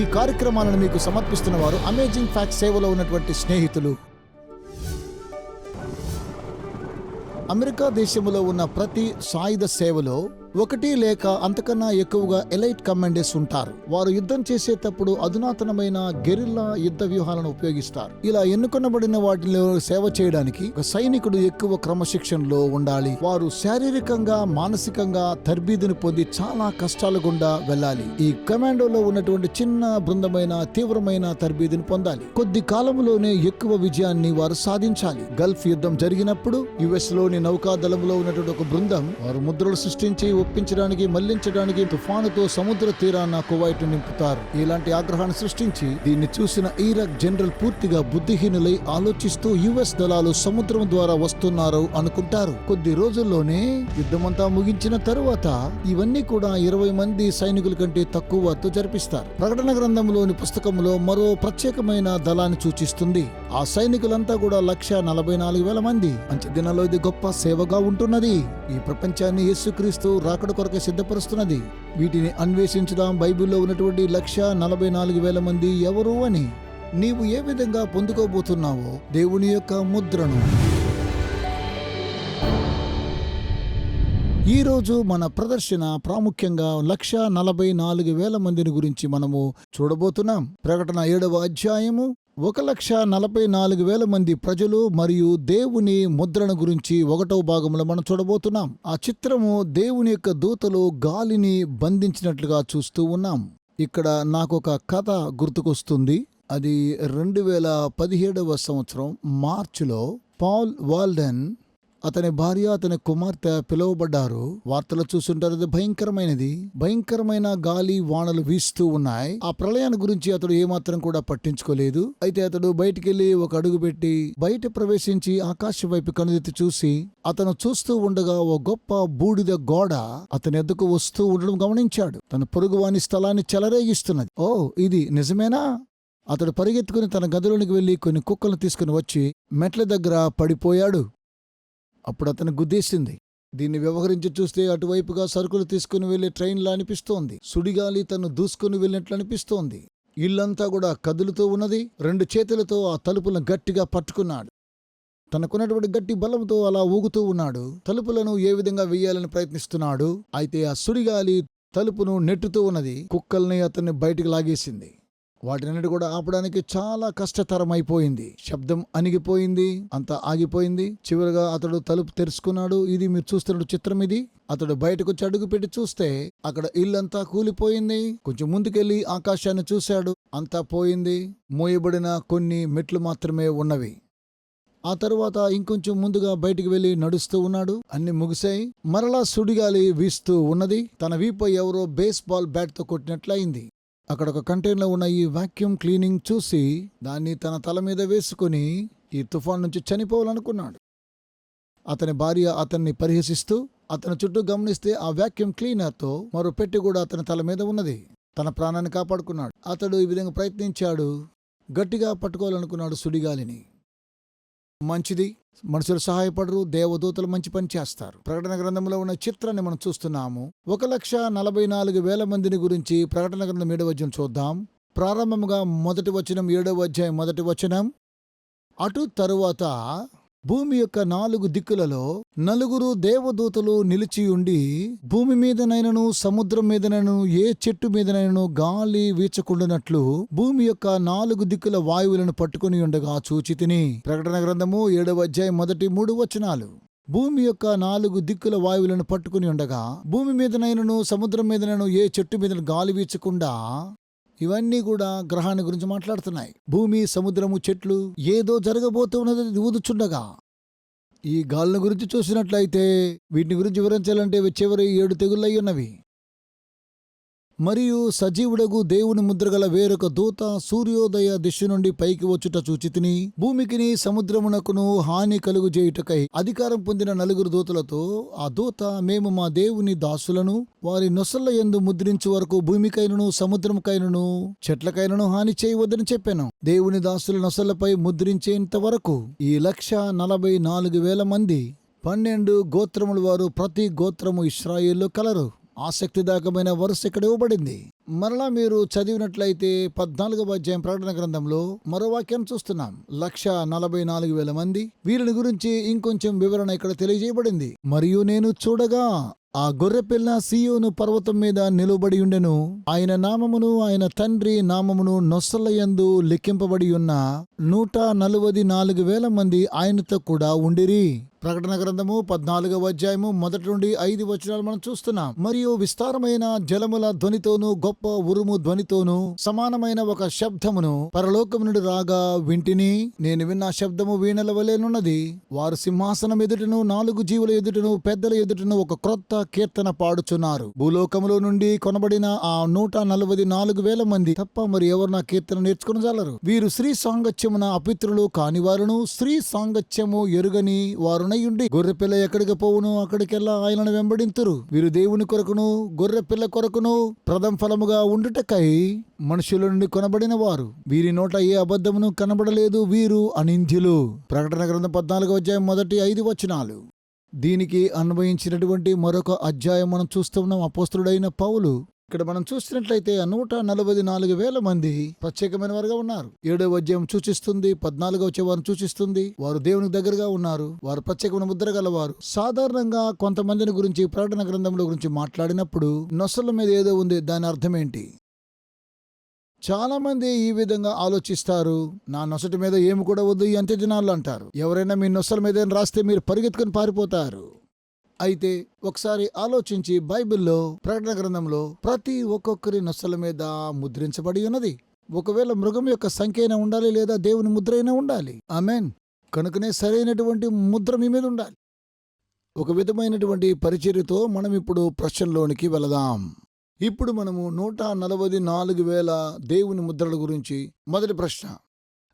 ఈ కార్యక్రమాలను మీకు సమర్పిస్తున్న వారు అమేజింగ్ ఫ్యాక్ట్ సేవలో ఉన్నటువంటి స్నేహితులు. అమెరికా దేశంలో ఉన్న ప్రతి సాయుధ సేవలో ఒకటి లేక అంతకన్నా ఎక్కువగా ఎలైట్ కమాండర్స్ ఉంటారు. వారు యుద్ధం చేసేటప్పుడు అధునాతనమైన గెరిల్లా యుద్ధ వ్యూహాలను ఉపయోగిస్తారు. ఇలా ఎన్నుకొనబడిన వాటిలో సేవ చేయడానికి ఒక సైనికుడు ఎక్కువ క్రమశిక్షణలో ఉండాలి. వారు శారీరకంగా మానసికంగా తర్బీదుని పొంది చాలా కష్టాల గుండా వెళ్ళాలి. ఈ కమాండోలో ఉన్నటువంటి చిన్న బృందమైన తీవ్రమైన తర్బీదుని పొందాలి. కొద్ది కాలంలోనే ఎక్కువ విజయాన్ని వారు సాధించాలి. గల్ఫ్ యుద్ధం జరిగినప్పుడు యుఎస్లోని నౌకాదళంలో ఉన్నటువంటి ఒక బృందం వారు ముద్రలు సృష్టించి ఒప్పించడానికి మళ్ళించడానికి తుఫానుతో సముద్ర తీరాన కువైట్ నింపుతారు. ఇలాంటి ఆగ్రహాన్ని సృష్టించి దీన్ని చూసిన ఇరాక్ జనరల్ పూర్తిగా బుద్ధిహీనులై ఆలోచిస్తూ యుఎస్ దళాలు సముద్రం ద్వారా వస్తున్నారు అనుకుంటారు. కొద్ది రోజుల్లోనే యుద్ధమంతా ముగించిన తరువాత ఇవన్నీ కూడా ఇరవై మంది సైనికుల కంటే తక్కువ జరిపిస్తారు. ప్రకటన గ్రంథంలోని పుస్తకంలో మరో ప్రత్యేకమైన దళాన్ని సూచిస్తుంది. ఆ సైనికులంతా కూడా లక్ష నలభై నాలుగు వేల మంది. మంచి దినాల్లో ఇది గొప్ప సేవగా ఉంటున్నది. ఈ ప్రపంచాన్ని యేసుక్రీస్తు రాకడ కొరకు సిద్ధపరుస్తున్నది. వీటిని అన్వేషించడం బైబిల్లో ఉన్నటువంటి లక్ష నలభై నాలుగు వేల మంది ఎవరు అని నీవు ఏ విధంగా పొందుకోబోతున్నావో దేవుని యొక్క ముద్రను. ఈరోజు మన ప్రదర్శన ప్రాముఖ్యంగా లక్ష నలభై నాలుగు వేల మందిని గురించి మనము చూడబోతున్నాం. ప్రకటన ఏడవ అధ్యాయము ఒక లక్ష నలభై నాలుగు వేల మంది ప్రజలు మరియు దేవుని ముద్రణ గురించి ఒకటవ భాగంలో మనం చూడబోతున్నాం. ఆ చిత్రము దేవుని యొక్క దూతలు గాలిని బంధించినట్లుగా చూస్తూ ఉన్నాం. ఇక్కడ నాకు ఒక కథ గుర్తుకొస్తుంది. అది రెండు వేల పదిహేడవ సంవత్సరం మార్చిలో పాల్ వాల్డెన్ అతని భార్య అతని కుమార్తె పిలువబడ్డారు. వార్తలు చూస్తుంటారు అది భయంకరమైనది. భయంకరమైన గాలి వానలు వీస్తూ ఉన్నాయి. ఆ ప్రళయాన్ని గురించి అతడు ఏమాత్రం కూడా పట్టించుకోలేదు. అయితే అతడు బయటికెళ్ళి ఒక అడుగు పెట్టి బయట ప్రవేశించి ఆకాశం వైపు కనుదెత్తి చూసి అతను చూస్తూ ఉండగా ఓ గొప్ప బూడిద గోడ అతని ఎద్దుకు వస్తూ ఉండడం గమనించాడు. తన పొరుగువాని స్థలాన్ని చెలరేగిస్తున్నది. ఓ ఇది నిజమేనా? అతడు పరిగెత్తుకుని తన గదిలోనికి వెళ్ళి కొన్ని కుక్కలను తీసుకుని వచ్చి మెట్ల దగ్గర పడిపోయాడు. అప్పుడు అతను గుద్దేసింది. దీన్ని వ్యవహరించి చూస్తే అటువైపుగా సరుకులు తీసుకుని వెళ్ళే ట్రైన్లా అనిపిస్తోంది. సుడిగాలి తను దూసుకుని వెళ్ళినట్లు అనిపిస్తోంది. ఇల్లంతా కూడా కదులుతూ ఉన్నది. రెండు చేతులతో ఆ తలుపులను గట్టిగా పట్టుకున్నాడు. తనకున్నటువంటి గట్టి బలంతో అలా ఊగుతూ ఉన్నాడు. తలుపులను ఏ విధంగా వెయ్యాలని ప్రయత్నిస్తున్నాడు? అయితే ఆ సుడిగాలి తలుపును నెట్టుతూ ఉన్నది. కుక్కల్ని అతన్ని బయటికి లాగేసింది. వాటినన్నిటి కూడా ఆపడానికి చాలా కష్టతరమైపోయింది. శబ్దం అణిగిపోయింది అంతా ఆగిపోయింది. చివరిగా అతడు తలుపు తెరుచుకున్నాడు. ఇది మీరు చూస్తున్న చిత్రం ఇది. అతడు బయటకు చడుగు పెట్టి చూస్తే అక్కడ ఇల్లంతా కూలిపోయింది. కొంచెం ముందుకెళ్ళి ఆకాశాన్ని చూశాడు. అంతా పోయింది. మోయబడిన కొన్ని మెట్లు మాత్రమే ఉన్నవి. ఆ తర్వాత ఇంకొంచెం ముందుగా బయటికి వెళ్ళి నడుస్తూ ఉన్నాడు. అన్ని ముగిశాయి. మరలా సుడిగాలి వీస్తూ ఉన్నది. తన వీపై ఎవరో బేస్ బాల్ కొట్టినట్లయింది. అక్కడ ఒక కంటైనర్లో ఉన్న ఈ వాక్యూమ్ క్లీనింగ్ చూసి దాన్ని తన తల మీద వేసుకుని ఈ తుఫాన్ నుంచి చనిపోవాలనుకున్నాడు. అతని భార్య అతన్ని పరిహసిస్తూ అతని చుట్టూ గమనిస్తే ఆ వాక్యూమ్ క్లీనర్తో మరో పెట్టి కూడా అతని తల మీద ఉన్నది. తన ప్రాణాన్ని కాపాడుకున్నాడు. అతడు ఈ విధంగా ప్రయత్నించాడు. గట్టిగా పట్టుకోవాలనుకున్నాడు సుడిగాలిని. మంచిది మనుషులు సహాయపడరు దేవదూతలు మంచి పని చేస్తారు. ప్రకటన గ్రంథంలో ఉన్న చిత్రాన్ని మనం చూస్తున్నాము. ఒక లక్ష నలభై నాలుగు వేల మందిని గురించి ప్రకటన గ్రంథం ఏడవ వచనం చూద్దాం. ప్రారంభముగా మొదటి వచనం ఏడవ అధ్యాయం మొదటి వచనం. అటు తరువాత భూమి యొక్క నాలుగు దిక్కులలో నలుగురు దేవదూతలు నిలిచి ఉండి భూమి మీదనైనను సముద్రం మీదనైనను ఏ చెట్టు మీదనైనను గాలి వీచకుండానట్లు భూమి యొక్క నాలుగు దిక్కుల వాయువులను పట్టుకుని ఉండగా చూచితిని. ప్రకటన గ్రంథము ఏడవ అధ్యాయం మొదటి మూడు వచనాలు. భూమి యొక్క నాలుగు దిక్కుల వాయువులను పట్టుకుని ఉండగా భూమి మీదనైనను సముద్రం మీదనైనను ఏ చెట్టు మీద గాలి వీచకుండా ఇవన్నీ కూడా గ్రహాన్ని గురించి మాట్లాడుతున్నాయి. భూమి సముద్రము చెట్లు ఏదో జరగబోతున్నది ఊదుచుండగా ఈ గాలిని గురించి చూసినట్లయితే వీటిని గురించి వివరించాలంటే ఇవి చివరి ఏడు తెగుళ్ళై ఉన్నవి. మరియు సజీవుడగు దేవుని ముద్రగల వేరొక దూత సూర్యోదయ దిశ నుండి పైకి వచ్చుట చూచితిని భూమికిని సముద్రమునకును హాని కలుగు చేయుటకై అధికారం పొందిన నలుగురు దూతలతో ఆ దూత మేము మా దేవుని దాసులను వారి నొసల్ల ఎందు ముద్రించు వరకు భూమికైనను సముద్రముకైనను చెట్లకైనను హాని చేయవద్దని చెప్పాను. దేవుని దాసుల నొసలపై ముద్రించేంత వరకు ఈ లక్ష నలభై నాలుగు వేల మంది పన్నెండు గోత్రముల వారు ప్రతి గోత్రము ఇస్రాయిల్లో కలరు. ఆసక్తిదాయకమైన వరుస ఇక్కడ ఇవ్వబడింది. మరలా మీరు చదివినట్లయితే పద్నాలుగవ అధ్యాయం ప్రకటన గ్రంథంలో మరో వాక్యాన్ని చూస్తున్నాం. లక్ష నలభై నాలుగు వేల మంది వీరిని గురించి ఇంకొంచెం వివరణ ఇక్కడ తెలియజేయబడింది. మరియు నేను చూడగా ఆ గొర్రెపిల్ల సీయోను పర్వతం మీద నిలువబడి ఉండెను. ఆయన నామమును ఆయన తండ్రి నామమును నొస్సలయందు లెక్కింపబడి ఉన్న నూట నలువది నాలుగు వేల మంది ఆయనతో కూడా ఉండిరి. ప్రకటన గ్రంథము పద్నాలుగవ అధ్యాయము మొదటి నుండి ఐదు వచనాలు మనం చూస్తున్నాం. మరియు విస్తారమైన జలముల ధ్వనితోను గొప్ప ఉరుము ధ్వనితోను సమానమైన ఒక శబ్దమును పరలోకము నుండి రాగా వింటిని నేను విన్న శబ్దము వీణల వలెనున్నది వారు సింహాసనం ఎదుటను నాలుగు జీవుల ఎదుటను పెద్దల ఎదుటను ఒక క్రొత్త కీర్తన పాడుచున్నారు. భూలోకములో నుండి కొనబడిన ఆ నూట నలభై నాలుగు వేల మంది తప్ప మరి ఎవరు నా కీర్తన నేర్చుకుని జాలరు? వీరు స్త్రీ సాంగత్యమున అపిత్రులు కాని వారును స్త్రీ సాంగత్యము ఎరుగని వారు వారునయుండి గొర్రెపిల్ల ఎక్కడికి పోవును? అక్కడికెల్లా ఆయనను వెంబడింతురు. వీరు దేవుని కొరకును గొర్రెపిల్ల కొరకును ప్రథమ ఫలముగా ఉండుటకై మనుషుల నుండి కొనబడిన వారు వీరి నోట ఏ అబద్ధమును కనబడలేదు వీరు అనింధ్యులు ప్రకటన గ్రంథం పద్నాలుగు అధ్యాయం మొదటి ఐదు వచనాలు. దీనికి అన్వయించినటువంటి మరొక అధ్యాయం మనం చూస్తున్నాం అపోస్తుడైన పౌలు ఇక్కడ మనం చూసినట్లయితే నూట నలభై నాలుగు వేల మంది ప్రత్యేకమైన వారుగా ఉన్నారు. ఏడవ అధ్యాయం సూచిస్తుంది పద్నాలుగు వచ్చే వారు సూచిస్తుంది వారు దేవునికి దగ్గరగా ఉన్నారు వారు ప్రత్యేకమైన ముద్ర గలవారు. సాధారణంగా కొంతమందిని గురించి ప్రకటన గ్రంథంలో గురించి మాట్లాడినప్పుడు నొసల మీద ఏదో ఉంది దాని అర్థం ఏంటి? చాలా మంది ఈ విధంగా ఆలోచిస్తారు నా నొసటి మీద ఏమి కూడా వద్దు ఈ అంత్య జనాలు అంటారు. ఎవరైనా మీ నొసల మీద రాస్తే మీరు పరిగెత్తుకుని పారిపోతారు. అయితే ఒకసారి ఆలోచించి బైబిల్లో ప్రకటన గ్రంథంలో ప్రతి ఒక్కొక్కరి నొసల మీద ముద్రించబడి ఉన్నది. ఒకవేళ మృగం యొక్క సంఖ్య అయినా ఉండాలి లేదా దేవుని ముద్ర అయినా ఉండాలి. ఆమెన్. కనుకనే సరైనటువంటి ముద్ర మీ మీద ఉండాలి. ఒక విధమైనటువంటి పరిచర్యతో మనం ఇప్పుడు ప్రశ్నలోనికి వెళదాం. ఇప్పుడు మనము నూట నలభై నాలుగు వేల దేవుని ముద్రల గురించి మొదటి ప్రశ్న.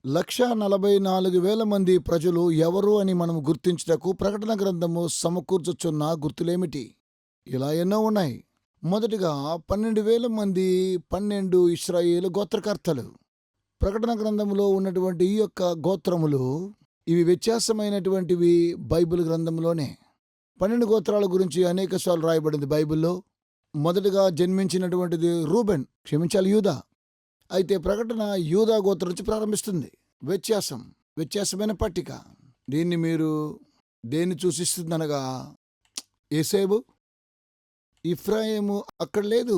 లక్ష నలభై నాలుగు వేల మంది ప్రజలు ఎవరు అని మనం గుర్తించుటకు ప్రకటన గ్రంథము సమకూర్చుచున్న గుర్తులేమిటి? ఇలా ఎన్నో ఉన్నాయి. మొదటిగా పన్నెండు వేల మంది పన్నెండు ఇస్రాయేలు గోత్రకర్తలు. ప్రకటన గ్రంథంలో ఉన్నటువంటి ఈ యొక్క గోత్రములు ఇవి వ్యత్యాసమైనటువంటివి బైబిల్ గ్రంథంలోనే పన్నెండు గోత్రాల గురించి అనేక సార్లు రాయబడింది బైబిల్లో. మొదటగా జన్మించినటువంటిది రూబెన్ క్షమించాలి యూదా. అయితే ప్రకటన యూదా గోత్రం నుంచి ప్రారంభిస్తుంది. వ్యత్యాసం. వ్యత్యాసమైన పట్టిక. దీన్ని మీరు దేన్ని సూచిస్తుందనగా ఏసేబు ఇఫ్రాయిము అక్కడ లేదు.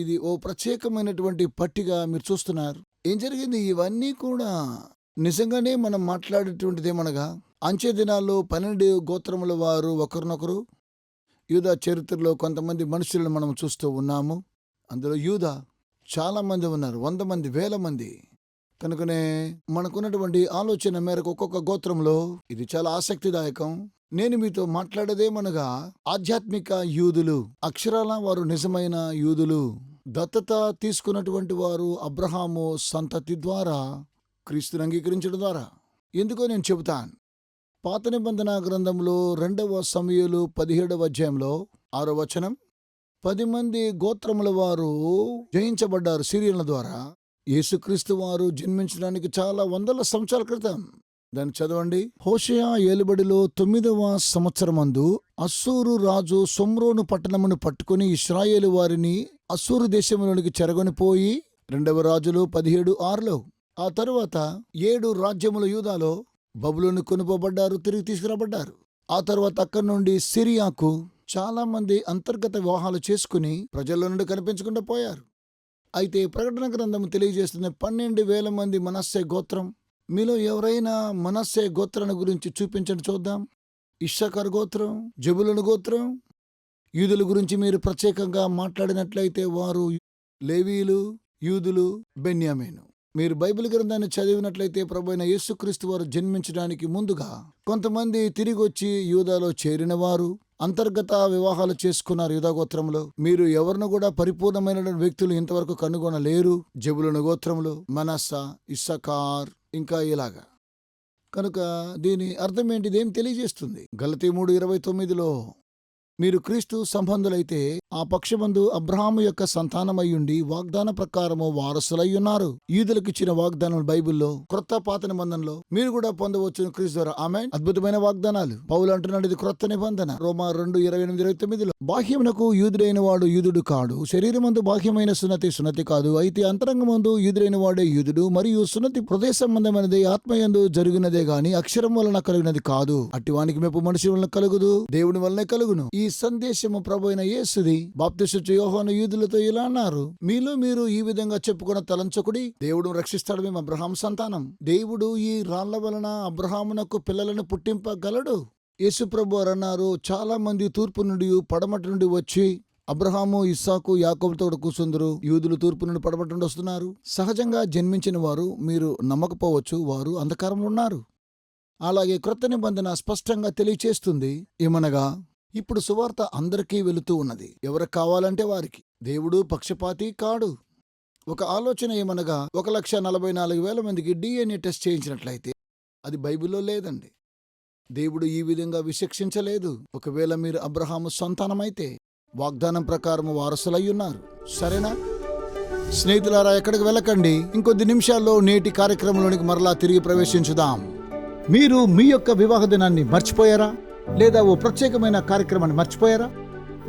ఇది ఓ ప్రత్యేకమైనటువంటి పట్టిక మీరు చూస్తున్నారు. ఏం జరిగింది? ఇవన్నీ కూడా నిజంగానే మనం మాట్లాడేటువంటిది ఏమనగా అంచె దినాల్లో పన్నెండు గోత్రముల వారు ఒకరినొకరు యూదా చరిత్రలో కొంతమంది మనుషులను మనం చూస్తూ ఉన్నాము. అందులో యూదా చాలా మంది ఉన్నారు. వంద మంది వేల మంది. కనుకనే మనకున్నటువంటి ఆలోచన మేరకు ఒక్కొక్క గోత్రంలో ఇది చాలా ఆసక్తిదాయకం. నేను మీతో మాట్లాడదేమనగా ఆధ్యాత్మిక యూదులు అక్షరాల వారు నిజమైన యూదులు దత్తత తీసుకున్నటువంటి వారు అబ్రహాము సంతతి ద్వారా క్రీస్తుని అంగీకరించడం ద్వారా. ఎందుకో నేను చెబుతాను. పాత నిబంధన గ్రంథంలో రెండవ సమయంలో పదిహేడవ అధ్యాయంలో ఆరో వచనం పది మంది గోత్రముల వారు జయించబడ్డారు సిరియన్ల ద్వారా. యేసుక్రీస్తు వారు జన్మించడానికి చాలా వందల సంవత్సరాల క్రితం. దాన్ని చదవండి. హోషయా ఏలుబడిలో తొమ్మిదవ సంవత్సరమందు అస్సూరు రాజు సొమ్రోను పట్టణమును పట్టుకుని ఇస్రాయేలు వారిని అస్సూరు దేశంలోనికి చెరగొనిపోయి రెండవ రాజులు పదిహేడు ఆరులో ఆ తరువాత ఏడు రాజ్యముల యూదాలో బబులోని కొనుపబడ్డారు తిరిగి తీసుకురాబడ్డారు. ఆ తర్వాత అక్కడి నుండి సిరియాకు చాలా మంది అంతర్గత వివాహాలు చేసుకుని ప్రజల్లో నుండి కనిపించకుండా పోయారు. అయితే ప్రకటన గ్రంథం తెలియజేస్తున్న పన్నెండు వేల మంది మనస్సే గోత్రం. మీలో ఎవరైనా మనస్సే గోత్రాన్ని గురించి చూపించండి చూద్దాం. ఇషకర్ గోత్రం జబులను గోత్రం. యూదుల గురించి మీరు ప్రత్యేకంగా మాట్లాడినట్లయితే వారు లేవీలు యూదులు బెన్యామేను. మీరు బైబిల్ గ్రంథాన్ని చదివినట్లయితే ప్రభు యేసుక్రీస్తు వారు జన్మించడానికి ముందుగా కొంతమంది తిరిగి వచ్చి యూదాలో చేరినవారు. అంతర్గత వివాహాలు చేసుకున్నారు యూదా మీరు ఎవరిని కూడా పరిపూర్ణమైన వ్యక్తులు ఇంతవరకు కనుగొనలేరు. జబులను గోత్రములు మనస్స ఇస్సకార్ ఇంకా ఇలాగా. కనుక దీని అర్థం ఏంటి ఇదేం తెలియజేస్తుంది? గలతీ మూడు ఇరవై తొమ్మిదిలో మీరు క్రీస్తు సంబంధులైతే ఆ పక్షమందు అబ్రహాము యొక్క సంతానమయ్యుండి వాగ్దాన ప్రకారము వారసులై ఉన్నారు యూదులకిచ్చిన వాగ్దానం బైబిల్లో క్రొత్త పాత నిబంధనలో మీరు కూడా పొందవచ్చు క్రీస్తు ద్వారా. ఆమె అద్భుతమైన వాగ్దానాలు. పౌలు అంటున్నాడు ఇది క్రొత్త నిబంధన. రోమా రెండు ఇరవై ఎనిమిది ఇరవై తొమ్మిదిలో బాహ్యమునకు యూదుడైన వాడు యూదుడు కాడు. శరీరమందు బాహ్యమైన సున్నతి సున్నతి కాదు. అయితే అంతరంగమందు యూదుడైన వాడే యూదుడు మరియు సున్నతి హృదయ సంబంధమైనది ఆత్మయందు జరిగినదే గాని అక్షరం వలన కలిగినది కాదు. అట్టివానికి మెప్పు మనిషి వలన కలుగుదు దేవుని వలనే కలుగును. ఈ ఈ సందేశము ప్రభు అయిన యేసుది బాప్తిస్టు యోహోను యూదులతో ఇలా అన్నారు. మీలో మీరు ఈ విధంగా చెప్పుకున్న తలంచకుడి దేవుడు రక్షిస్తాడు మేము అబ్రహాం సంతానం. దేవుడు ఈ రాళ్ళ వలన అబ్రహామునకు పిల్లలను పుట్టింపగలడు. యేసుప్రభు అన్నారు చాలా మంది తూర్పు నుండి పడమటి నుండి వచ్చి అబ్రహాము ఇస్సాకు యాకోబుతో కూర్చుందరు. యూదులు తూర్పు నుండి పడమటి నుండి వస్తున్నారు. సహజంగా జన్మించిన వారు మీరు నమ్మకపోవచ్చు వారు అంధకారంలో ఉన్నారు. అలాగే క్రొత్త నిబంధన స్పష్టంగా తెలియచేస్తుంది ఏమనగా ఇప్పుడు సువార్త అందరికీ వెళుతూ ఉన్నది. ఎవరికి కావాలంటే వారికి. దేవుడు పక్షపాతి కాడు. ఒక ఆలోచన ఏమనగా ఒక లక్ష నలభై నాలుగు వేల మందికి డిఎన్ఏ టెస్ట్ చేయించినట్లయితే అది బైబిల్లో లేదండి. దేవుడు ఈ విధంగా విశిక్షించలేదు ఒకవేళ మీరు అబ్రహాము సంతానమైతే వాగ్దానం ప్రకారం వారసులై ఉన్నారు సరేనా? స్నేహితులారా ఎక్కడికి వెళ్ళకండి. ఇంకొద్ది నిమిషాల్లో నేటి కార్యక్రమంలోనికి మరలా తిరిగి ప్రవేశించుదాం. మీరు మీ యొక్క వివాహ దినాన్ని మర్చిపోయారా? లేదా ఓ ప్రత్యేకమైన కార్యక్రమాన్ని మర్చిపోయారా?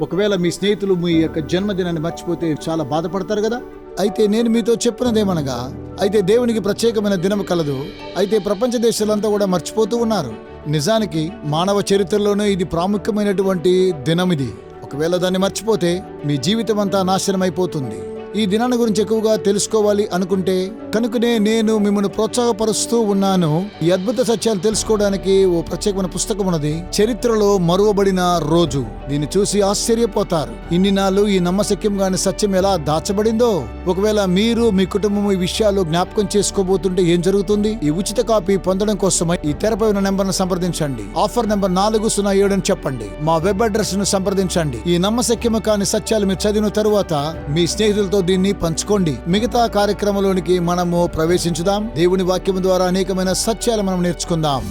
ఒకవేళ మీ స్నేహితులు మీ యొక్క జన్మదినాన్ని మర్చిపోతే చాలా బాధపడతారు కదా? అయితే నేను మీతో చెప్పినదేమనగా అయితే దేవునికి ప్రత్యేకమైన దినం కలదు అయితే ప్రపంచ దేశాలంతా కూడా మర్చిపోతూ ఉన్నారు. నిజానికి మానవ చరిత్రలోనే ఇది ప్రాముఖ్యమైనటువంటి దినం ఇది ఒకవేళ దాన్ని మర్చిపోతే మీ జీవితం అంతా నాశనమైపోతుంది. ఈ దినాన్ని గురించి ఎక్కువగా తెలుసుకోవాలి అనుకుంటే కనుకనే నేను మిమ్మల్ని ప్రోత్సాహపరుస్తూ ఉన్నాను. ఈ అద్భుత సత్యాలు తెలుసుకోవడానికి ఓ ప్రత్యేకమైన పుస్తకం ఉన్నది. చరిత్రలో మరువబడిన రోజు. దీన్ని చూసి ఆశ్చర్యపోతారు. ఇన్ని నాళ్ళు ఈ నమ్మశక్యం గాని సత్యం ఎలా దాచబడిందో? ఒకవేళ మీరు మీ కుటుంబం ఈ విషయాలు జ్ఞాపకం చేసుకోబోతుంటే ఏం జరుగుతుంది? ఈ ఉచిత కాపీ పొందడం కోసమై ఈ తెరపై ఉన్న నెంబర్ సంప్రదించండి. ఆఫర్ నెంబర్ నాలుగు సున్నా ఏడు అని చెప్పండి. మా వెబ్ అడ్రస్ను సంప్రదించండి. ఈ నమ్మశక్యము కాని సత్యాలు మీరు చదివిన తరువాత మీ స్నేహితులతో దీన్ని పంచుకోండి. మిగతా కార్యక్రమంలోనికి మనము ప్రవేశించుదాం. దేవుని వాక్యం ద్వారా అనేకమైన సత్యాలు మనం నేర్చుకుందాం.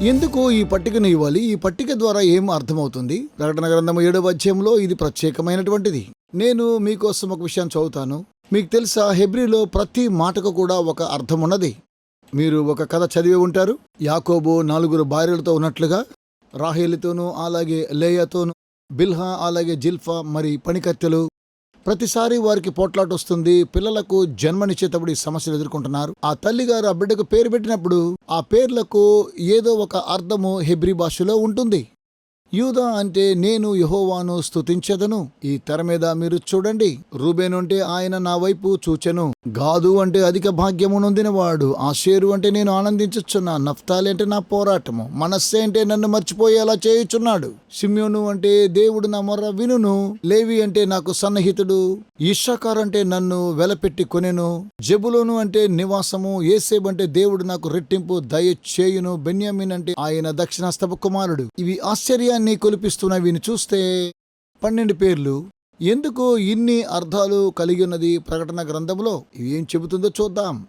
ఎందుకు ఈ పట్టికను ఇవ్వాలి? ఈ పట్టిక ద్వారా ఏం అర్థమవుతుంది? ప్రకటన గ్రంథం ఏడవ అధ్యాయంలో ఇది ప్రత్యేకమైనటువంటిది. నేను మీకోసం ఒక విషయం చదువుతాను. మీకు తెలుసా హెబ్రిలో ప్రతి మాటకు కూడా ఒక అర్థం ఉన్నది. మీరు ఒక కథ చదివి ఉంటారు. యాకోబు నలుగురు భార్యలతో ఉన్నట్లుగా రాహేలితోనూ అలాగే లేయతోనూ బిల్హా అలాగే జిల్ఫా మరి పనికత్తెలు ప్రతిసారి వారికి పోట్లాట వస్తుంది. పిల్లలకు జన్మనిచ్చేటప్పుడు ఈ సమస్యలు ఎదుర్కొంటున్నారు. ఆ తల్లిగారు ఆ బిడ్డకు పేరు పెట్టినప్పుడు ఆ పేర్లకు ఏదో ఒక అర్థము హెబ్రి భాషలో ఉంటుంది. యూదా అంటే నేను యహోవాను స్థుతించదను ఈ తెర మీద మీరు చూడండి. రూబేనుంటే ఆయన నా వైపు చూచెను. గాదు అంటే అధిక భాగ్యము నొందినవాడు. ఆషేరు అంటే నేను ఆనందించుచున్నా. నఫ్తాలి అంటే నా పోరాటము. మనస్సే అంటే నన్ను మర్చిపోయేలా చేయుచున్నాడు. సిమ్యోను అంటే దేవుడు నా మొర్ర వినును. లేవి అంటే నాకు సన్నిహితుడు. ఇషాకార్ అంటే నన్ను వెలపెట్టి కొనెను. జబులోను అంటే నివాసము. ఏసేబ్ అంటే దేవుడు నాకు రెట్టింపు దయ చేయును బెన్యామిన్ అంటే ఆయన దక్షిణాస్తపు కుమారుడు. ఇవి ఆశ్చర్యాన్ని కొలిపిస్తున్న వీని చూస్తే పన్నెండు పేర్లు. ఎందుకు ఇన్ని అర్థాలు కలిగి ఉన్నది ప్రకటన గ్రంథంలో? ఇవి ఏం చెబుతుందో చూద్దాం.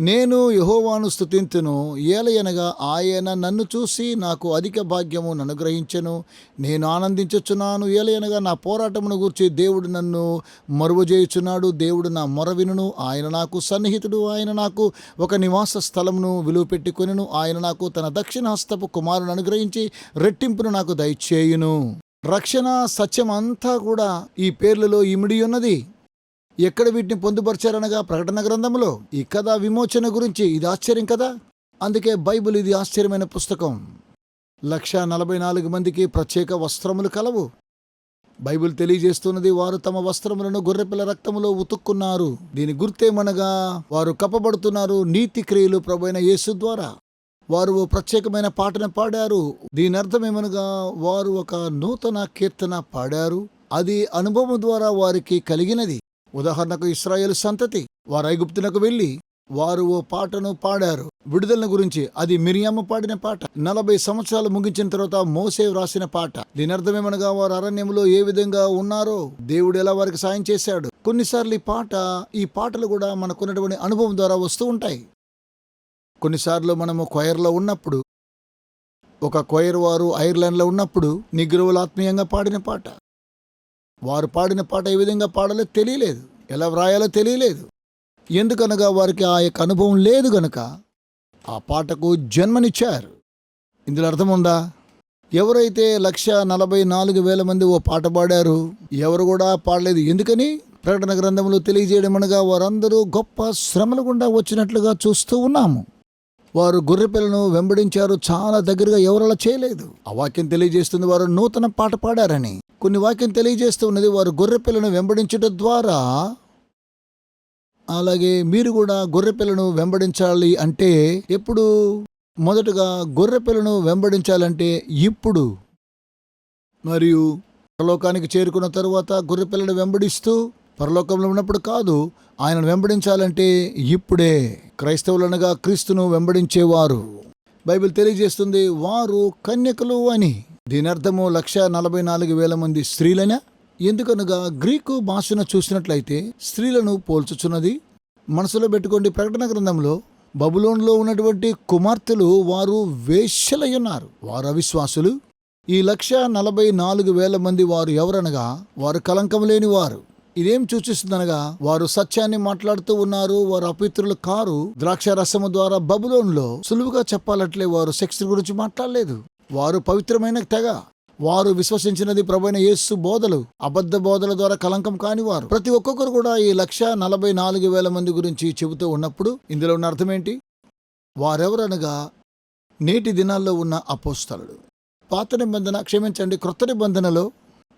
నేను యహోవాను స్థుతింతును ఏలయనగా ఆయన నన్ను చూసి నాకు అధిక భాగ్యము అనుగ్రహించెను నేను ఆనందించుచున్నాను ఏలయనగా నా పోరాటమును గూర్చి దేవుడు నన్ను మరువజేయుచున్నాడు. దేవుడు నా మొర వినును ఆయన నాకు సన్నిహితుడు ఆయన నాకు ఒక నివాస స్థలమును విలువ పెట్టుకొనిను ఆయన నాకు తన దక్షిణ హస్తపు కుమారును అనుగ్రహించి రెట్టింపును నాకు దయచేయును. రక్షణ సత్యం అంతా కూడా ఈ పేర్లలో ఇమిడి ఉన్నది. ఎక్కడ వీటిని పొందుపరిచారనగా ప్రకటన గ్రంథంలో ఈ కథ విమోచన గురించి ఇది ఆశ్చర్యం కదా? అందుకే బైబిల్ ఇది ఆశ్చర్యమైన పుస్తకం. లక్ష నలభై నాలుగు మందికి ప్రత్యేక వస్త్రములు కలవు. బైబిల్ తెలియజేస్తున్నది వారు తమ వస్త్రములను గొర్రెపిల్ల రక్తములో ఉతుక్కున్నారు. దీని గుర్తేమనగా వారు కప్పబడుతున్నారు నీతి క్రియలు ప్రభైన యేసు ద్వారా. వారు ఓ ప్రత్యేకమైన పాటను పాడారు. దీని అర్థమేమనగా వారు ఒక నూతన కీర్తన పాడారు. అది అనుభవం ద్వారా వారికి కలిగినది. ఉదాహరణకు ఇస్రాయేల్ సంతతి. వారు ఐగుప్తునకు వెళ్ళి వారు ఓ పాటను పాడారు. విడుదలను గురించి అది మిరియమ్మ పాడిన పాట. నలభై సంవత్సరాలు ముగించిన తర్వాత మోసే వ్రాసిన పాట. దీని అర్థమేమనగా వారు అరణ్యంలో ఏ విధంగా ఉన్నారో దేవుడు ఎలా వారికి సాయం చేశాడు? కొన్నిసార్లు ఈ పాట ఈ పాటలు కూడా మనకున్నటువంటి అనుభవం ద్వారా వస్తూ ఉంటాయి. కొన్నిసార్లు మనము క్వైర్లో ఉన్నప్పుడు ఒక కొయర్ వారు ఐర్లాండ్లో ఉన్నప్పుడు నిగ్రవులు ఆత్మీయంగా పాడిన పాట. వారు పాడిన పాట ఏ విధంగా పాడాలో తెలియలేదు. ఎలా వ్రాయాలో తెలియలేదు. ఎందుకనగా వారికి ఆ యొక్క అనుభవం లేదు గనక ఆ పాటకు జన్మనిచ్చారు. ఇందులో అర్థం ఉందా? ఎవరైతే లక్ష నలభై నాలుగు వేల మంది ఓ పాట పాడారు ఎవరు కూడా పాడలేదు. ఎందుకని? ప్రకటన గ్రంథంలో తెలియజేయడం అనగా వారందరూ గొప్ప శ్రమల గుండా వచ్చినట్లుగా చూస్తూ ఉన్నాము. వారు గొర్రెపిల్లను వెంబడించారు చాలా దగ్గరగా ఎవరలా చేయలేదు. ఆ వాక్యం తెలియజేస్తుంది వారు నూతన పాట పాడారని. కొన్ని వాక్యం తెలియజేస్తూ ఉన్నది. వారు గొర్రెపిల్లను వెంబడించడం ద్వారా అలాగే మీరు కూడా గొర్రెపిల్లను వెంబడించాలి అంటే ఎప్పుడు? మొదటగా గొర్రెపిల్లను వెంబడించాలంటే ఇప్పుడు. మరియు పరలోకానికి చేరుకున్న తరువాత గొర్రెపిల్లను వెంబడిస్తూ పరలోకంలో ఉన్నప్పుడు కాదు ఆయనను వెంబడించాలంటే ఇప్పుడే. క్రైస్తవులనగా క్రీస్తును వెంబడించేవారు. బైబిల్ తెలియజేస్తుంది వారు కన్యకలు అని. దీనర్థము లక్ష నలభై నాలుగు వేల మంది స్త్రీలైనా ఎందుకనగా గ్రీకు భాషను చూసినట్లయితే స్త్రీలను పోల్చుచున్నది. మనసులో పెట్టుకోండి ప్రకటన గ్రంథంలో బబులోన్లో ఉన్నటువంటి కుమార్తెలు వారు వేశ్యలై ఉన్నారు వారు అవిశ్వాసులు. ఈ లక్ష నలభై నాలుగు వేల మంది వారు ఎవరనగా వారు కలంకం లేని వారు. ఇదేం సూచిస్తుందనగా వారు సత్యాన్ని మాట్లాడుతూ ఉన్నారు వారు అపిత్రులు కారు ద్రాక్ష రసము ద్వారా బబులోన్లో సులువుగా చెప్పాలట్లే వారు సెక్స్ గురించి మాట్లాడలేదు. వారు పవిత్రమైన తెగ. వారు విశ్వసించినది ప్రభైన యేసు బోధలు అబద్ధ బోధల ద్వారా కలంకం కానివారు. ప్రతి ఒక్కొక్కరు కూడా ఈ లక్ష నలభై నాలుగు వేల మంది గురించి చెబుతూ ఉన్నప్పుడు ఇందులో ఉన్న అర్థం ఏంటి వారెవరనగా నేటి దినాల్లో ఉన్న అపోస్తలుడు. పాత నిబంధన క్షమించండి క్రొత్త నిబంధనలో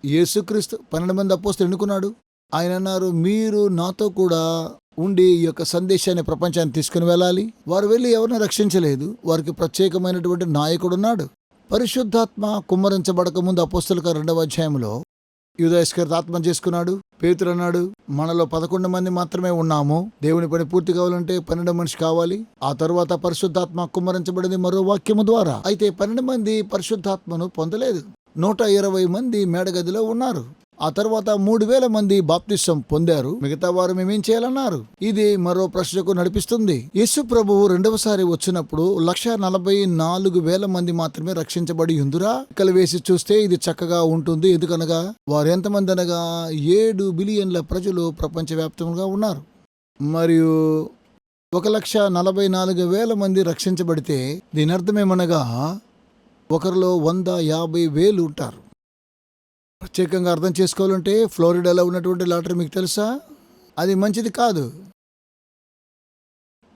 యేసుక్రీస్తు పన్నెండు మంది అపోస్తులు ఎన్నుకున్నాడు? ఆయన అన్నారు మీరు నాతో కూడా ఉండి ఈ యొక్క సందేశాన్ని ప్రపంచాన్ని తీసుకుని వెళ్ళాలి. వారు వెళ్ళి ఎవరిని రక్షించలేదు? వారికి ప్రత్యేకమైనటువంటి నాయకుడు ఉన్నాడు పరిశుద్ధాత్మ కుమ్మరించబడక ముందు అపోస్తుల రెండవ అధ్యాయంలో యూదయస్కర్ ఆత్మ చేసుకున్నాడు. పేతురు అన్నాడు మనలో పదకొండు మంది మాత్రమే ఉన్నాము. దేవుని పని పూర్తి కావాలంటే పన్నెండు మనిషి కావాలి. ఆ తర్వాత పరిశుద్ధాత్మ కుమ్మరించబడింది మరో వాక్యము ద్వారా. అయితే పన్నెండు మంది పరిశుద్ధాత్మను పొందలేదు. నూట ఇరవై మంది మేడగదిలో ఉన్నారు. ఆ తర్వాత మూడు వేల మంది బాప్తిష్టం పొందారు. మిగతా వారు మేమేం చేయాలన్నారు? ఇది మరో ప్రశ్నకు నడిపిస్తుంది. యేసు ప్రభువు రెండవసారి వచ్చినప్పుడు లక్ష నలభై నాలుగు వేల మంది మాత్రమే రక్షించబడి ఉందిరా లెక్కలు వేసి చూస్తే ఇది చక్కగా ఉంటుంది. ఎందుకనగా? వారు ఎంతమంది అనగా? ఏడు బిలియన్ల ప్రజలు ప్రపంచవ్యాప్తంగా ఉన్నారు. మరియు ఒక లక్ష నలభై నాలుగు వేల మంది రక్షించబడితే దీని అర్థమేమనగా ఒకరిలో వంద యాభై వేలు ఉంటారు. ప్రత్యేకంగా అర్థం చేసుకోవాలంటే ఫ్లోరిడాలో ఉన్నటువంటి లాటరీ మీకు తెలుసా? అది మంచిది కాదు.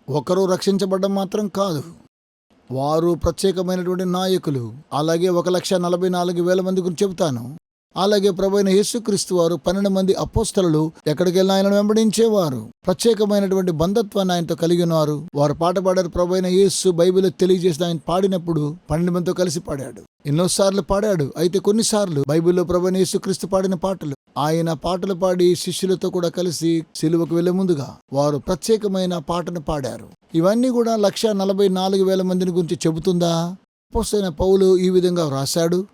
ఒకరు రక్షించబడడం మాత్రం కాదు. వారు ప్రత్యేకమైనటువంటి నాయకులు. అలాగే ఒక లక్ష నలభై నాలుగు వేల మంది గురించి చెబుతాను. అలాగే ప్రభైన యేసుక్రీస్తు వారు పన్నెండు మంది అపోస్తలు ఎక్కడికి వెళ్ళినా ఆయనను వెంబడించేవారు. ప్రత్యేకమైనటువంటి బంధత్వాన్ని ఆయనతో కలిగి ఉన్నారు వారు పాట పాడారు ప్రభైన యేసు బైబిల్ తెలియజేసిన ఆయన పాడినప్పుడు పన్నెండు మందితో కలిసి పాడాడు. ఎన్నోసార్లు పాడాడు. అయితే కొన్నిసార్లు బైబిల్లో ప్రభైన యేసుక్రీస్తు పాడిన పాటలు. ఆయన పాటలు పాడి శిష్యులతో కూడా కలిసి సిలువకు వెళ్ళే ముందుగా వారు ప్రత్యేకమైన పాటను పాడారు. ఇవన్నీ కూడా లక్ష నలభై నాలుగు వేల మందిని గురించి చెబుతుందా? పోస్తైన పౌలు ఈ విధంగా వ్రాశాడు.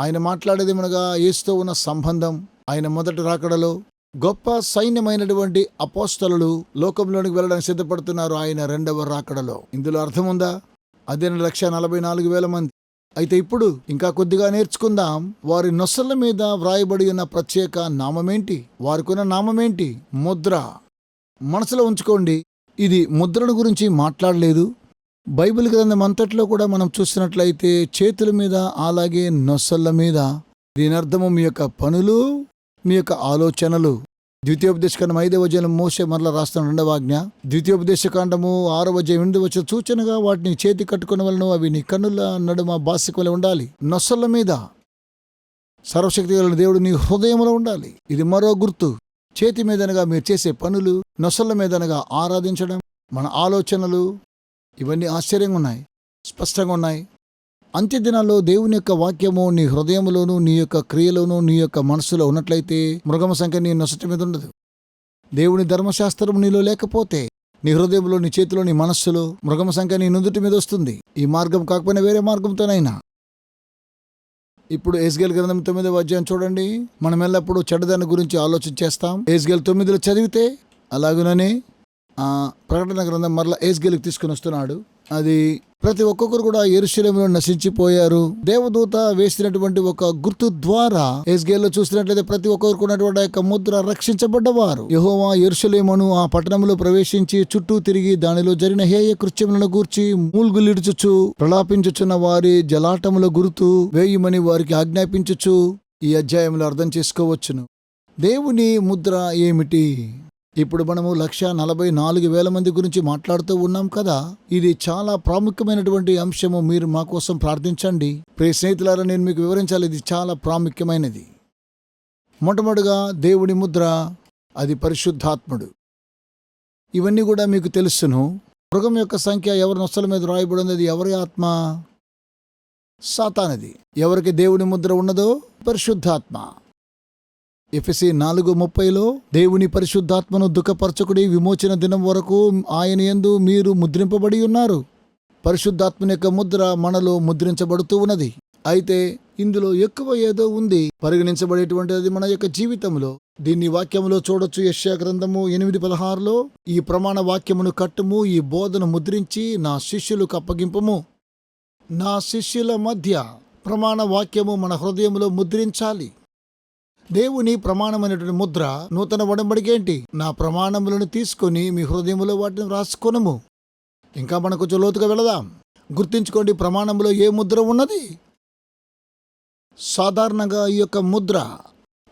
ఆయన మాట్లాడేది మనగా ఏసుతో ఉన్న సంబంధం ఆయన మొదటి రాకడలో గొప్ప సైన్యమైనటువంటి అపోస్తలు లోకంలోనికి వెళ్ళడానికి సిద్ధపడుతున్నారు ఆయన రెండవ రాకడలో. ఇందులో అర్థం ఉందా అదే లక్ష నలభై నాలుగు వేల మంది. అయితే ఇప్పుడు ఇంకా కొద్దిగా నేర్చుకుందాం వారి నొసళ్ళ మీద వ్రాయబడి ఉన్న ప్రత్యేక నామమేంటి? వారికున్న నామమేంటి? ముద్ర. మనసులో ఉంచుకోండి ఇది ముద్రను గురించి మాట్లాడలేదు బైబిల్ గ్రంథం అంతట్లో కూడా మనం చూసినట్లయితే చేతుల మీద అలాగే నొసళ్ళ మీద దీని అర్థము మీ యొక్క పనులు మీ యొక్క ఆలోచనలు. ద్వితీయోపదేశకాండం ఐదవ జనం మోసే మరల రాస్తున్న రెండవ ఆజ్ఞ. ద్వితీయోపదేశకాండము ఆరవ జయం ఎనిమిది వచ్చే సూచనగా వాటిని చేతి కట్టుకున్న వలన అవి నీ కన్నుల నడుమ బాసిక వలె ఉండాలి. నొసళ్ళ మీద సర్వశక్తి గల దేవుడు నీ హృదయంలో ఉండాలి. ఇది మరో గుర్తు. చేతి మీదనగా మీరు చేసే పనులు నొసళ్ళ మీదనగా ఆరాధించడం మన ఆలోచనలు ఇవన్నీ ఆశ్చర్యంగా ఉన్నాయి స్పష్టంగా ఉన్నాయి అంత్య దినాల్లో దేవుని యొక్క వాక్యము నీ హృదయంలోను నీ యొక్క క్రియలోను నీ యొక్క మనసులో ఉన్నట్లయితే మృగమ సంఖ్య నీ నొసటి మీద ఉండదు. దేవుని ధర్మశాస్త్రం నీలో లేకపోతే నీ హృదయంలో నీ చేతిలో నీ మనస్సులో మృగమ సంఖ్య నీ నుదుటి మీద వస్తుంది. ఈ మార్గం కాకపోయినా వేరే మార్గంతోనైనా. ఇప్పుడు ఏజ్గేల్ గ్రంథం తొమ్మిదవ అధ్యాయం చూడండి. మనం ఎల్లప్పుడూ చెడ్డదాని గురించి ఆలోచన చేస్తాం. ఏజ్గేల్ తొమ్మిదిలో చదివితే అలాగుననే ప్రకటన గ్రంథం మరలా ఏజ్గేలికి తీసుకుని వస్తున్నాడు. అది ప్రతి ఒక్కొక్కరు కూడా ఎరుశలంలో నశించిపోయారు. దేవదూత వేసినటువంటి ఒక గుర్తు ద్వారా ఎస్గేల్లో చూసినట్లయితే ప్రతి ఒక్కరికి ఉన్నటువంటి యొక్క ముద్ర రక్షించబడ్డవారు. యహోవా ఎరుశలేమను ఆ పట్టణంలో ప్రవేశించి చుట్టూ తిరిగి దానిలో జరిగిన హేయ కృత్యములను గూర్చి మూల్గులిడుచుచు ప్రలాపించుచున్న వారి జలాటముల గుర్తు వేయమని వారికి ఆజ్ఞాపించుచు ఈ అధ్యాయంలో అర్థం చేసుకోవచ్చును. దేవుని ముద్ర ఏమిటి? ఇప్పుడు మనము లక్ష నలభై నాలుగు వేల మంది గురించి మాట్లాడుతూ ఉన్నాం కదా. ఇది చాలా ప్రాముఖ్యమైనటువంటి అంశము. మీరు మా కోసం ప్రార్థించండి. ప్రియ స్నేహితులారా నేను మీకు వివరించాలి. ఇది చాలా ప్రాముఖ్యమైనది. మొట్టమొదటిగా దేవుడి ముద్ర అది పరిశుద్ధాత్ముడు. ఇవన్నీ కూడా మీకు తెలుసును. మృగం యొక్క సంఖ్య ఎవరి నొస్తల మీద రాయబడినది ఎవరి ఆత్మ? సాతానది. ఎవరికి దేవుని ముద్ర ఉన్నదో? పరిశుద్ధాత్మ. ఎఫ్ఎసి నాలుగు ముప్పైలో దేవుని పరిశుద్ధాత్మను దుఃఖపరచకుడి విమోచన దినం వరకు ఆయన ఎందు మీరు ముద్రింపబడి ఉన్నారు. పరిశుద్ధాత్మని యొక్క ముద్ర మనలో ముద్రించబడుతూ ఉన్నది. అయితే ఇందులో ఎక్కువ ఏదో ఉంది. పరిగణించబడేటువంటిది మన యొక్క జీవితంలో. దీన్ని వాక్యములో చూడొచ్చు. యశ్యా గ్రంథము ఎనిమిది పదహారులో ఈ ప్రమాణ వాక్యమును కట్టుము ఈ బోధను ముద్రించి నా శిష్యులకు అప్పగింపము. నా శిష్యుల మధ్య ప్రమాణ వాక్యము మన హృదయంలో ముద్రించాలి. దేవుని ప్రమాణమైనటువంటి ముద్ర నూతన వడంబడికేంటి? నా ప్రమాణములను తీసుకొని మీ హృదయంలో వాటిని రాసుకొనము ఇంకా మనం కొంచెం లోతుగా వెళదాం. గుర్తించుకోండి ప్రమాణంలో ఏ ముద్ర ఉన్నది? సాధారణంగా ఈ యొక్క ముద్ర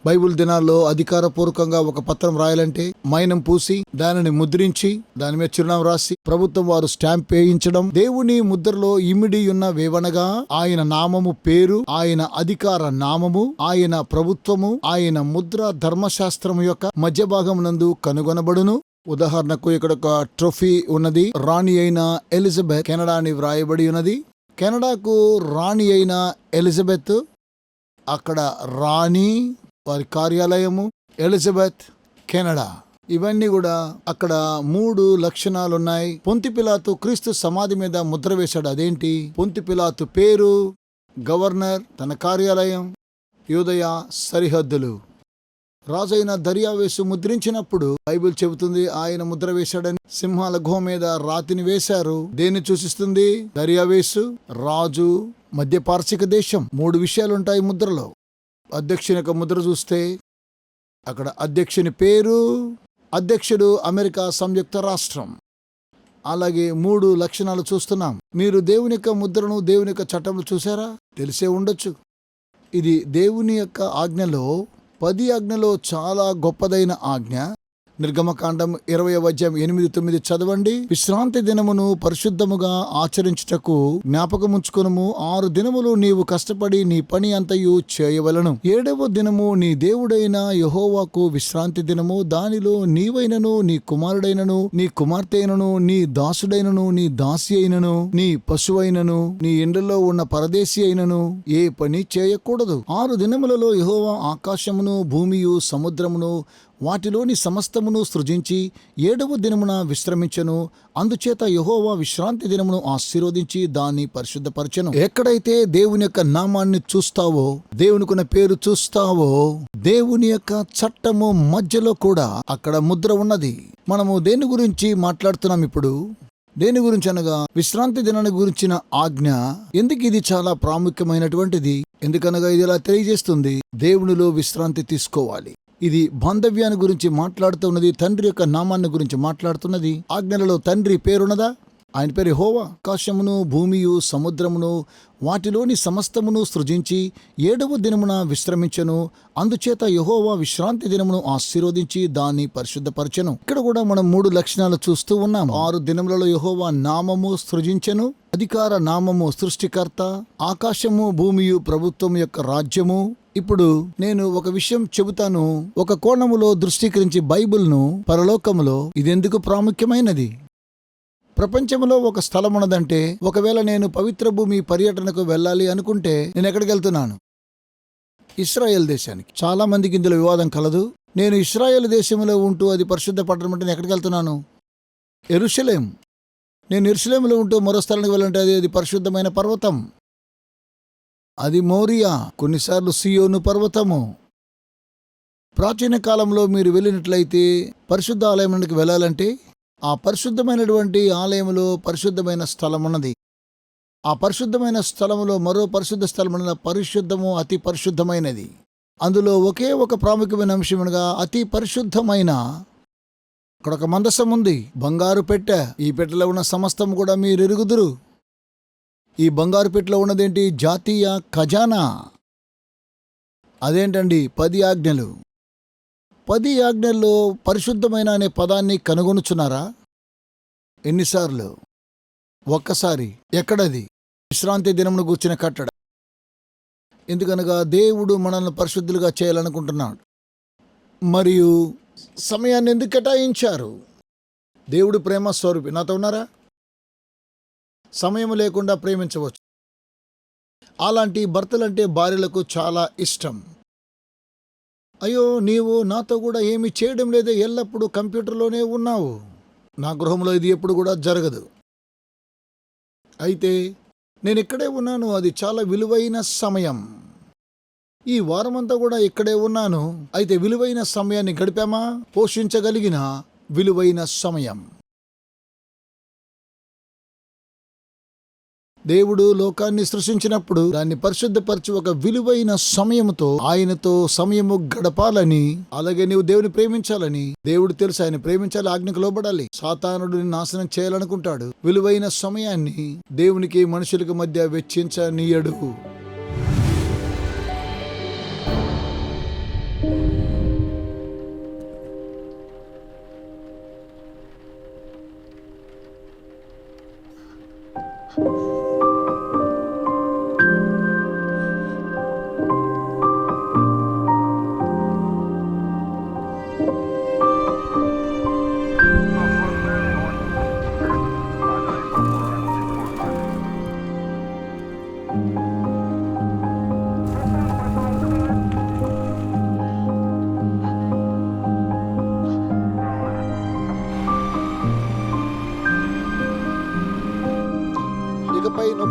బైబిల్ దినాల్లో అధికారపూర్వకంగా ఒక పత్రం రాయాలంటే మైనం పూసి దానిని ముద్రించి దాని మీద చిరునామా రాసి ప్రభుత్వం వారు స్టాంప్ వేయించడం దేవుని ముద్రలో ఇమిడి ఉన్న వేవనగా ఆయన నామము పేరు ఆయన అధికార నామము ఆయన ప్రభుత్వము ఆయన ముద్ర ధర్మశాస్త్రము యొక్క మధ్య భాగం నందు కనుగొనబడును. ఉదాహరణకు ఇక్కడ ఒక ట్రోఫీ ఉన్నది. రాణి అయిన ఎలిజబెత్ కెనడా అని వ్రాయబడి ఉన్నది. కెనడాకు రాణి అయిన ఎలిజబెత్ అక్కడ రాణి వారి కార్యాలయము ఎలిజబెత్ కెనడా. ఇవన్నీ కూడా అక్కడ మూడు లక్షణాలు ఉన్నాయి పొంతిపిలాతు క్రీస్తు సమాధి మీద ముద్ర వేశాడు. అదేంటి? పొంతిపిలాతు పేరు గవర్నర్ తన కార్యాలయం యోదయ సరిహద్దులు. రాజైన దర్యావేసు ముద్రించినప్పుడు బైబిల్ చెబుతుంది ఆయన ముద్ర వేశాడని. సింహాల గుహ మీద రాతిని వేశారు. దేన్ని సూచిస్తుంది? దర్యావేసు రాజు మధ్య పార్శిక దేశం. మూడు విషయాలుంటాయి ముద్రలో. అధ్యక్షుని యొక్క ముద్ర చూస్తే అక్కడ అధ్యక్షుని పేరు అధ్యక్షుడు అమెరికా సంయుక్త రాష్ట్రం. అలాగే మూడు లక్షణాలు చూస్తున్నాం. మీరు దేవుని యొక్క ముద్రను దేవుని యొక్క చట్టంలో చూసారా తెలిసే ఉండొచ్చు. ఇది దేవుని యొక్క ఆజ్ఞలో పది ఆజ్ఞలో చాలా గొప్పదైన ఆజ్ఞ. నిర్గమకాండం ఇరవై అధ్యాయం ఎనిమిది తొమ్మిది చదవండి. విశ్రాంతి దినమును పరిశుద్ధముగా ఆచరించుటకు జ్ఞాపకముంచుకొనుము. ఆరు దినములు నీవు కష్టపడి నీ పని అంతయు చేయవలను. ఏడవ దినము నీ దేవుడైన యహోవాకు విశ్రాంతి దినము. దానిలో నీవైనను నీ కుమారుడైనను నీ కుమార్తెైనను నీ దాసుడైనను నీ దాసి అయినను నీ పశువైనను నీ ఇండ్లలో ఉన్న పరదేశి అయినను ఏ పని చేయకూడదు. ఆరు దినములలో యహోవా ఆకాశమును భూమియు సముద్రమును వాటిలోని సమస్తమును సృజించి ఏడవ దినమున విశ్రమించెను. అందుచేత యహోవా విశ్రాంతి దినమును ఆశీర్వదించి దాన్ని పరిశుద్ధపరచను. ఎక్కడైతే దేవుని యొక్క నామాన్ని చూస్తావో దేవునికున్న పేరు చూస్తావో దేవుని యొక్క చట్టము మధ్యలో కూడా అక్కడ ముద్ర ఉన్నది. మనము దేని గురించి మాట్లాడుతున్నాం ఇప్పుడు? దేని గురించి అనగా విశ్రాంతి దినాన్ని గురించిన ఆజ్ఞ. ఎందుకు ఇది చాలా ప్రాముఖ్యమైనటువంటిది? ఎందుకనగా ఇది ఇలా తెలియజేస్తుంది? దేవునిలో విశ్రాంతి తీసుకోవాలి. ఇది బాంధవ్యాన్ని గురించి మాట్లాడుతున్నది తండ్రి యొక్క నామాన్ని గురించి మాట్లాడుతున్నది. ఆజ్ఞలలో తండ్రి పేరున్నదా? ఆయన పేరు హోవా ఆకాశమును భూమియు సముద్రమును వాటిలోని సమస్తమును సృజించి ఏడవ దినమున విశ్రమించెను. అందుచేత యహోవా విశ్రాంతి దినమును ఆశీర్వదించి దాన్ని పరిశుద్ధపరచను. ఇక్కడ కూడా మనం మూడు లక్షణాలు చూస్తూ ఉన్నాం ఆరు దినములలో యహోవా నామము సృజించెను. అధికార నామము సృష్టికర్త. ఆకాశము భూమియు ప్రభుత్వం యొక్క రాజ్యము. ఇప్పుడు నేను ఒక విషయం చెబుతాను. ఒక కోణములో దృష్టీకరించి బైబిల్ను పరలోకములో. ఇదెందుకు ప్రాముఖ్యమైనది? ప్రపంచంలో ఒక స్థలం ఉన్నదంటే ఒకవేళ నేను పవిత్ర భూమి పర్యటనకు వెళ్ళాలి అనుకుంటే నేను ఎక్కడికి వెళ్తున్నాను? ఇస్రాయెల్ దేశానికి. చాలా మందికి ఇందులో వివాదం కలదు. నేను ఇస్రాయెల్ దేశంలో ఉంటూ అది పరిశుద్ధ పట్టణం అంటే నేను ఎక్కడికి వెళ్తున్నాను? ఎరుసలేం నేను ఎరుసలేంలో ఉంటూ మరో స్థలానికి వెళ్ళంటే అది అది పరిశుద్ధమైన పర్వతం. అది మోరియా. కొన్నిసార్లు సియోను పర్వతము. ప్రాచీన కాలంలో మీరు వెళ్ళినట్లయితే పరిశుద్ధ ఆలయంలోకి వెళ్ళాలంటే ఆ పరిశుద్ధమైనటువంటి ఆలయములో పరిశుద్ధమైన స్థలం ఉన్నది ఆ పరిశుద్ధమైన స్థలములో మరో పరిశుద్ధ స్థలమున పరిశుద్ధము అతి పరిశుద్ధమైనది. అందులో ఒకే ఒక ప్రాముఖ్యమైన అంశమునగా అతి పరిశుద్ధమైన అక్కడ ఒక మందసం ఉంది. బంగారు పెట్టె. ఈ పెట్టెలో ఉన్న సమస్తం కూడా మీరు ఎరుగుదురు ఈ బంగారు పెట్టెలో ఉన్నదేంటి? జాతీయ ఖజానా. అదేంటండి? పది ఆజ్ఞలు. పది ఆజ్ఞల్లో పరిశుద్ధమైన అనే పదాన్ని కనుగొనుచున్నారా? ఎన్నిసార్లు? ఒక్కసారి. ఎక్కడది? విశ్రాంతి దినమును కూర్చిన కట్టడ. ఎందుకనగా దేవుడు మనల్ని పరిశుద్ధులుగా చేయాలనుకుంటున్నాడు. మరియు సమయాన్ని ఎందుకు కేటాయించారు? దేవుడు ప్రేమ స్వరూపి. నాతో ఉన్నారా? సమయం లేకుండా ప్రేమించవచ్చు. అలాంటి భర్తలంటే భార్యలకు చాలా ఇష్టం. అయ్యో నీవు నాతో కూడా ఏమి చేయడం లేదే ఎల్లప్పుడూ కంప్యూటర్లోనే ఉన్నావు. నా గృహంలో ఇది ఎప్పుడు కూడా జరగదు. అయితే నేను ఇక్కడే ఉన్నాను అది చాలా విలువైన సమయం. ఈ వారమంతా కూడా ఇక్కడే ఉన్నాను అయితే విలువైన సమయాన్ని గడిపామా? పోషించగలిగిన విలువైన సమయం. దేవుడు లోకాన్ని సృష్టించినప్పుడు దాన్ని పరిశుద్ధపరిచి ఒక విలువైన సమయముతో ఆయనతో సమయము గడపాలని అలాగే నీవు దేవుని ప్రేమించాలని దేవుడు తెలుసు ఆయన ప్రేమించాలి ఆజ్ఞకు లోబడాలి. సాతానుడు నాశనం చేయాలనుకుంటాడు. విలువైన సమయాన్ని దేవునికి మనుషులకు మధ్య వెచ్చించనీయడు.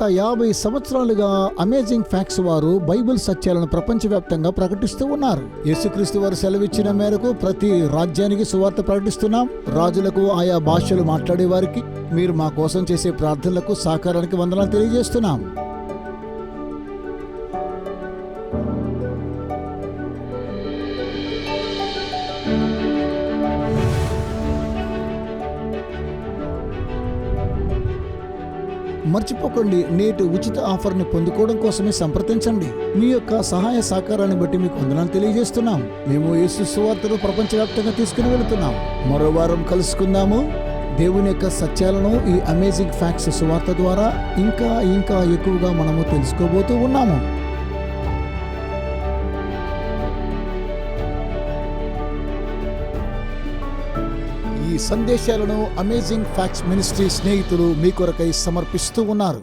గత యాభై సంవత్సరాలుగా అమేజింగ్ ఫ్యాక్ట్స్ వారు బైబిల్ సత్యాలను ప్రపంచవ్యాప్తంగా ప్రకటిస్తూ ఉన్నారు. యేసుక్రీస్తు వారు సెలవిచ్చిన మేరకు ప్రతి రాజ్యానికి సువార్త ప్రకటిస్తున్నాం. రాజులకు ఆయా భాషలు మాట్లాడే వారికి మీరు మా కోసం చేసే ప్రార్థనలకు సహకారానికి వందనాలు తెలియజేస్తున్నాం. మర్చిపోకండి. నేటి ఉచిత ఆఫర్ని పొందుకోవడం కోసమే సంప్రదించండి. మీ యొక్క సహాయ సహకారాన్ని బట్టి మీకు వందనాలు తెలియజేస్తున్నాం. మేము యేసు సువార్తను ప్రపంచవ్యాప్తంగా తీసుకుని వెళుతున్నాం. మరో వారం కలుసుకుందాము. దేవుని యొక్క సత్యాలను ఈ అమేజింగ్ ఫ్యాక్ట్స్ సువార్త ద్వారా ఇంకా ఇంకా ఎక్కువగా మనము తెలుసుకోబోతూ ఉన్నాము. సందేశాలను అమేజింగ్ ఫ్యాక్ట్స్ మినిస్ట్రీ స్నేహితులు మీ కొరకై సమర్పిస్తూ ఉన్నారు.